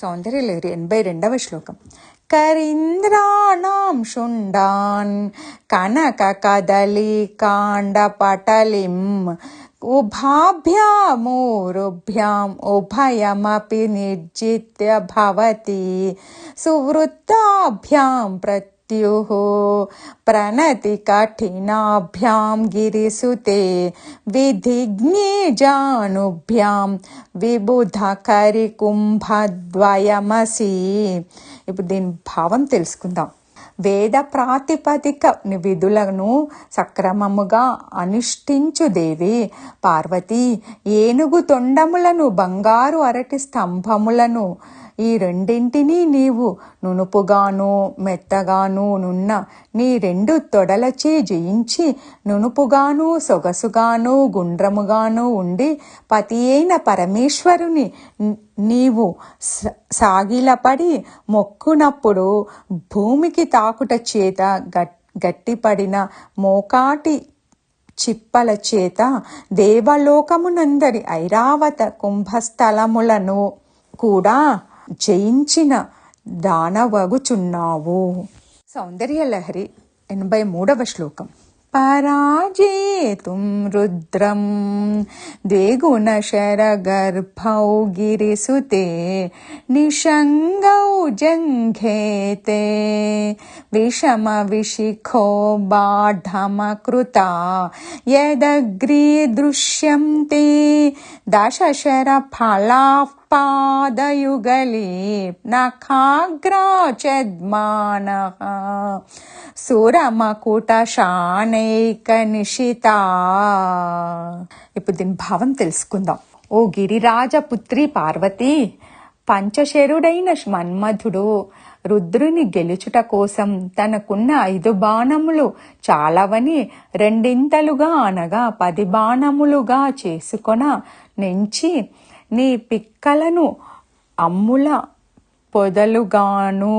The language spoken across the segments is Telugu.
സൗന്ദര്യലഹരി എൺപത് सौन्दर्यलव श्लोकं करीन्द्राणां शुण्डान् कनककदलीकाण्डपटलिम् उभाभ्या मूरुभ्याम् उभयमपि निर्जित्य भवति सुवृत्ताभ्यां प्र భవతి ప్రణతి కఠినాభ్యాం గిరిసుతే విధిజ్ఞే జానుభ్యాం విబుధ కరికుంభద్వయమసి ఇప్పుడు దీని భావం తెలుసుకుందాం. వేద ప్రాతిపదిక విధులను సక్రమముగా అనుష్ఠించు దేవి పార్వతి ఏనుగు తొండములను బంగారు అరటి స్తంభములను ఈ రెండింటినీ నీవు నునుపుగాను మెత్తగాను నున్న నీ రెండు తొడలచే జయించి నునుపుగాను సొగసుగాను గుండ్రముగాను ఉండి పతి అయిన పరమేశ్వరుని నీవు సాగిలపడి మొక్కునప్పుడు భూమికి తాకుట చేత గట్టిపడిన మోకాటి చిప్పల చేత దేవలోకమునందరి ఐరావత కుంభస్థలములను కూడా జయించిన దానవగుచున్నావు. సౌందర్యలహరి ఎనభై మూడవ శ్లోకం. పరాజేతుం రుద్రం ద్విగుణశరగర్భౌ గిరిసుతే నిషంగౌ జంఘేతే. విషమ విశిఖో బాఢమకృత యదగ్రీ దృశ్యంతే దశశర ఫలా పాదయుగలే నఖాగ్రాచద్మానః సురమకుట శానైక నిశిత ఇప్పుడు దీని భావం తెలుసుకుందాం. ఓ గిరిరాజపుత్రి పార్వతి పంచశరుడైన మన్మధుడు రుద్రుని గెలుచుట కోసం తనకున్న ఐదు బాణములు చాలవని రెండింతలుగా అనగా పది బాణములుగా చేసుకొన నుంచి నీ పిక్కలను అమ్ముల పొదలుగాను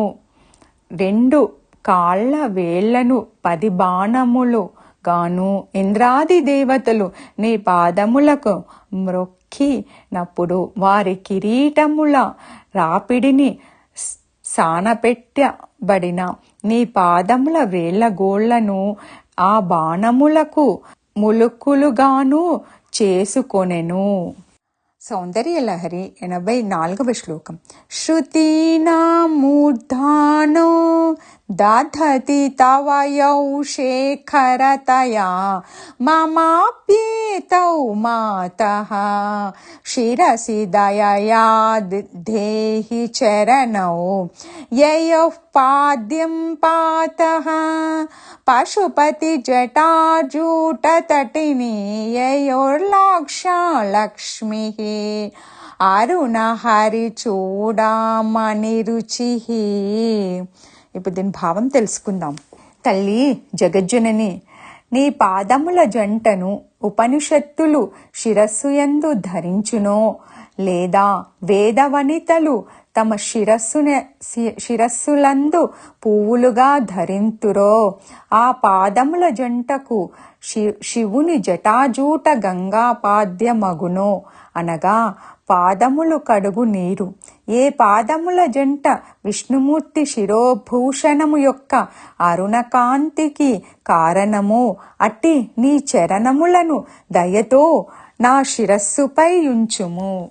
రెండు కాళ్ళ వేళ్ళను పది బాణములు గాను ఇంద్రాది దేవతలు నీ పాదములకు మ్రొక్కినప్పుడు వారి కిరీటముల రాపిడిని సానపెట్టబడిన నీ పాదముల వేళ్ళ గోళ్ళను ఆ బాణములకు ములుకులుగాను చేసుకొనెను. సౌందర్యలహరి ఎనభై నాలుగవ శ్లోకం శృతీనామూర్ధానో दधति तवयौ शेखरतया। ममाप्येतौ मातः। शिरसि दयया देहि चरणौ। ययौ पाद्यं पातः। पशुपतिजटाजूटतटिनी ययोर्लाक्षा लक्ष्मीः अरुणहरिचूडामणिरुचिः ఇప్పుడు దీని భావం తెలుసుకుందాం. తల్లి జగజ్జనని నీ పాదముల జంటను ఉపనిషత్తులు శిరస్సు ఎందు ధరించునో లేదా వేదవనితలు తమ శిరస్సున శిరస్సులందు పువ్వులుగా ధరింతురో. ఆ పాదముల జంటకు శి శివుని జటాజూట గంగాపాద్యమగునో అనగా పాదములు కడుగు నీరు. ఏ పాదముల జంట విష్ణుమూర్తి శిరోభూషణము యొక్క అరుణకాంతికి కారణము అట్టి నీ చరణములను దయతో నా శిరస్సుపై ఉంచుము.